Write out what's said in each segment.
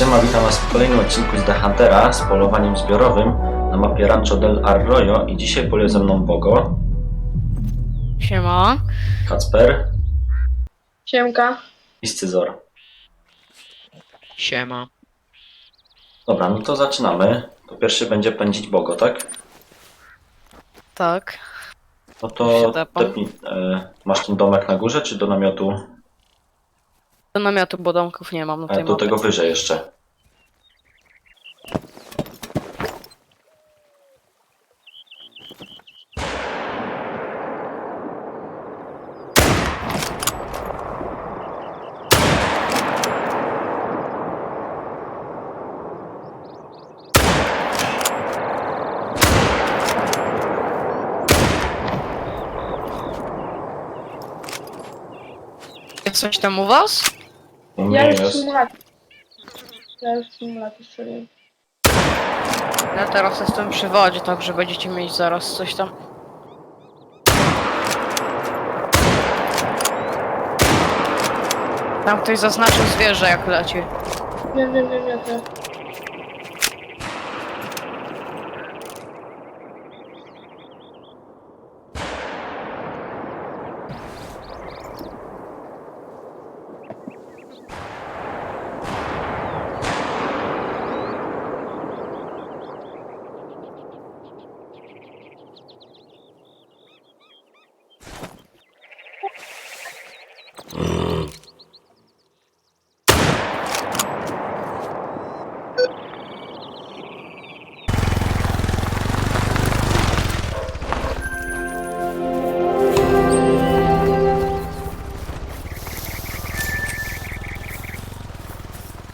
Siema, witam was w kolejnym odcinku z The Huntera z polowaniem zbiorowym na mapie Rancho del Arroyo i dzisiaj poluje ze mną Bogo, Siema. Kacper Siemka. i Scyzor. Siema. Dobra, no to zaczynamy. To pierwszy będzie pędzić Bogo, tak? Tak. No to tepnij, e, masz ten domek na górze czy do namiotu? Do namiotu, bo domków nie mam na E, tej do mapie. tego wyżej jeszcze. Jest coś tam u was? U mnie Ja już jest. symulator. Ja już symulator strzeliłem. Ja teraz jestem przy wodzie, także będziecie mieć zaraz coś tam. Tam ktoś zaznaczył zwierzę jak leci. Wiem, wiem, wiem, ja to.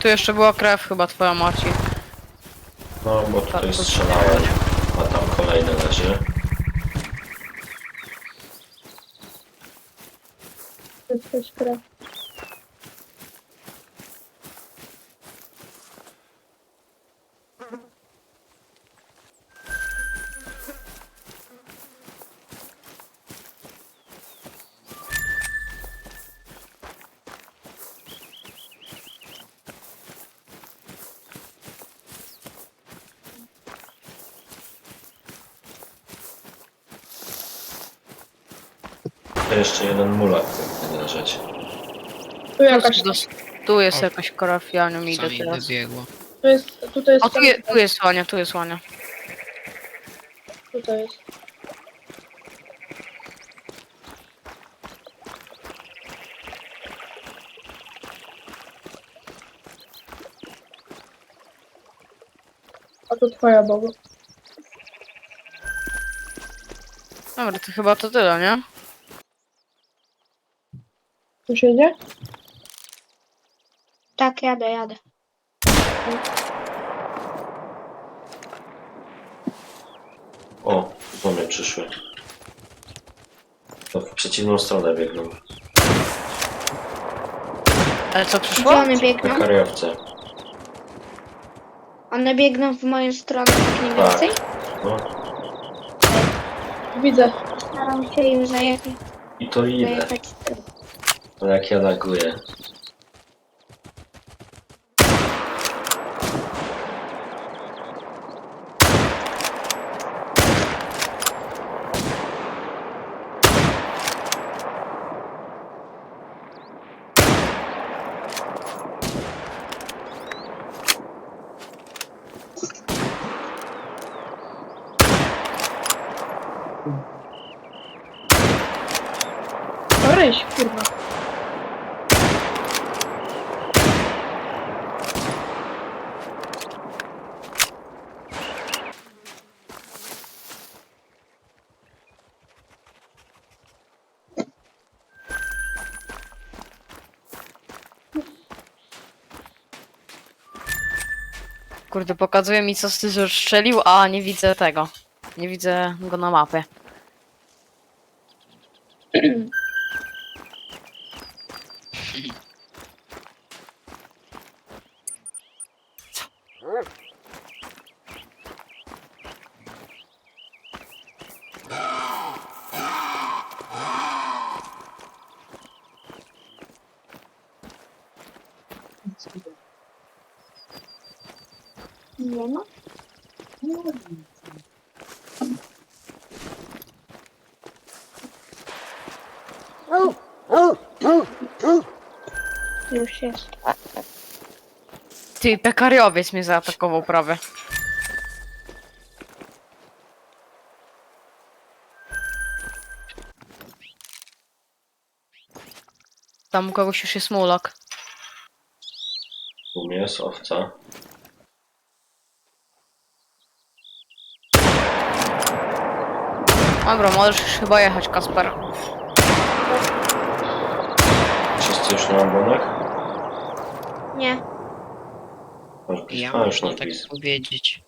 Tu jeszcze była krew chyba twoja Marcin. No bo Tak, tutaj to- strzelałem, a tam kolejny leży. To jest coś krew. Jeszcze jeden mulak powinien leżeć. Tu jakaś. Dos- Tu jest O. jakaś krew, ja nią idę teraz. wybiegło? Tu jest. Tutaj jest. O, tu, je, tu jest łania, tu jest łania. Tutaj jest. A to twoja Bogu. Dobra, to chyba to tyle, nie? Tu się idzie? Tak, jadę, jadę. O, do mnie przyszły. To w przeciwną stronę biegną. Ale co Gdzie przyszło? one Na biegną? kariowce. One biegną w moją stronę, tak mniej Tak. więcej? No. Widzę. Staram się im zajechać. I to ile? zajechać z tyłu. No jak ja laguję. Kurde, pokazuje mi co styl strzelił, a nie widzę tego. Nie widzę go na mapie. Nie ma? Już jest. Ty, pekariowiec mnie zaatakował prawie. Tam u kogoś już jest mulak. U mnie jest owca. Dobra, możesz już chyba jechać, Kasper. Wszyscy już na ogonek? Nie. Masz być Ja a, już można na tak powiedzieć.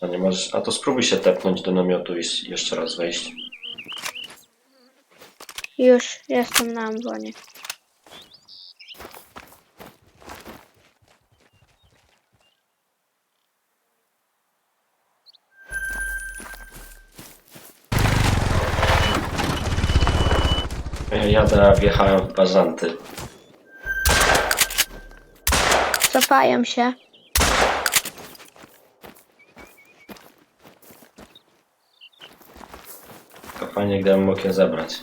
A nie możesz. A to spróbuj się tepnąć do namiotu i s- jeszcze raz wejść. Już jestem na ambonie. Ja jadę, a wjechałem w bazanty. Cofają się. Tylko fajnie, gdybym mógł je zebrać.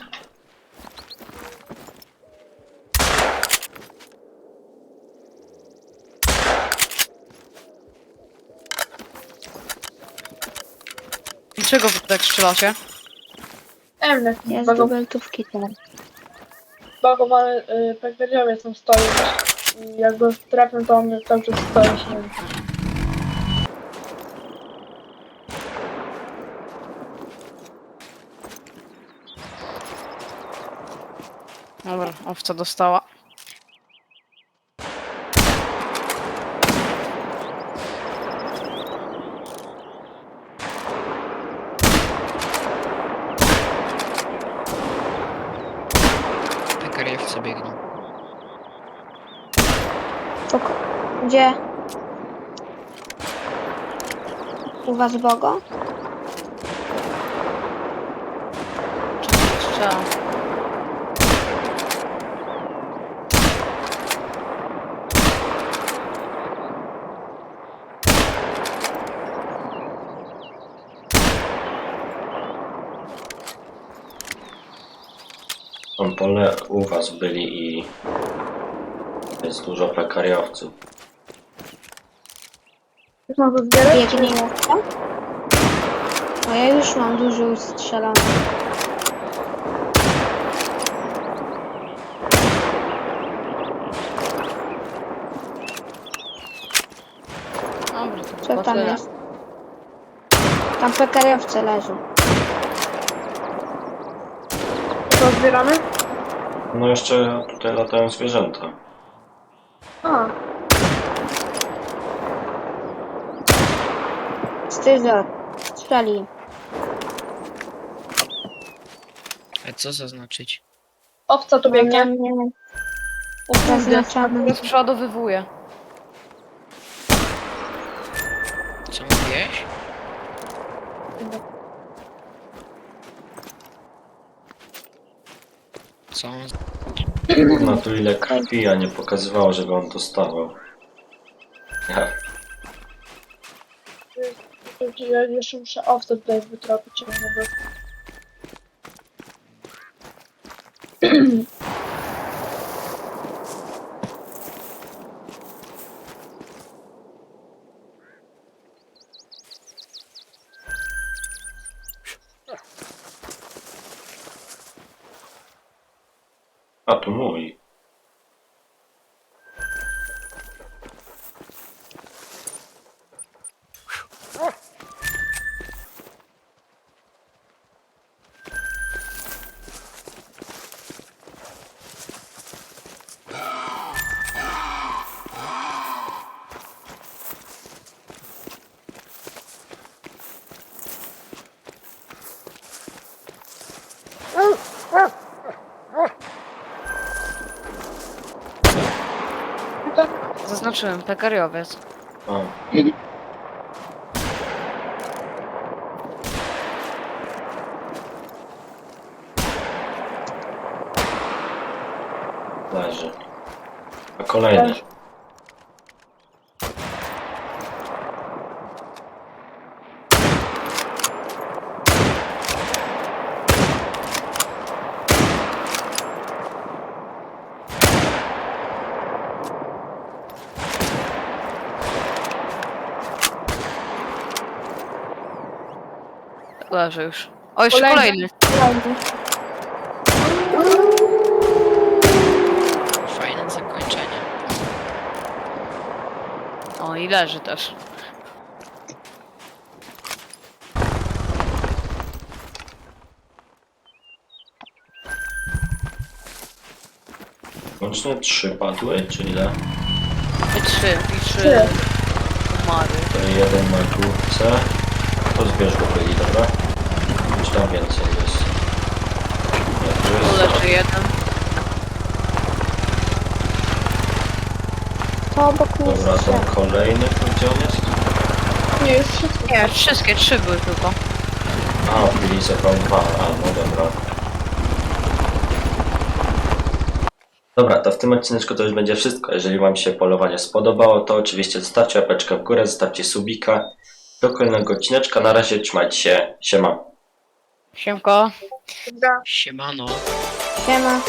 Dlaczego wy tak strzelacie? Nie wiem, Ja z bago- dubeltówki teraz. Bagowany y, pekweriowiec tam stoi. I jak go trafię, to on cały czas stoi się. Dobra, owca dostała. Pekariewce biegną. Oko. Gdzie? U was Bogo? Strzelam. Tam pole u was byli i jest dużo pekariowców. Już mam to zbierać? Biegnie jeszcze? O, ja już mam dużo ustrzelone. Dobra, to Co chyba tam tyle. jest? Tam pekariowce leżą. To zbieramy? No jeszcze tutaj latają zwierzęta. A, Styzor. Strzeli. A co zaznaczyć? owca tu biegnie. mnie O zaznaczamy. Rozprzodowywuję. Co mówiłeś? Co on... Kurna, tu ile krwi, a nie pokazywało, żeby on dostawał. Ja, Ja jeszcze muszę owce tutaj wytropić. ja atomoj a. Zaznaczyłem, pekariowiec. O, leży. A kolejny. Leży już. O, jeszcze Kolejny. kolejny. Fajne zakończenie. O, i leży też. Łącznie trzy padły, czy ile? I trzy, i trzy Trzy. umarły. To jeden na górce. To zbierz go byli, dobra? Tam więcej jest? Nie, tu Tu jest... leży jeden. To obok mnie Dobra, strzela. to kolejny, tu gdzie on jest? Nie, jest wszystko. Nie, wszystkie trzy były tylko. A, wbili zebrał dwa, a no dobra. Dobra, to w tym odcineczku to już będzie wszystko. Jeżeli Wam się polowanie spodobało, to oczywiście zostawcie łapeczkę w górę, zostawcie subika. Do kolejnego odcineczka. Na razie trzymajcie się. Siema. Siemko. Siemano. Siema.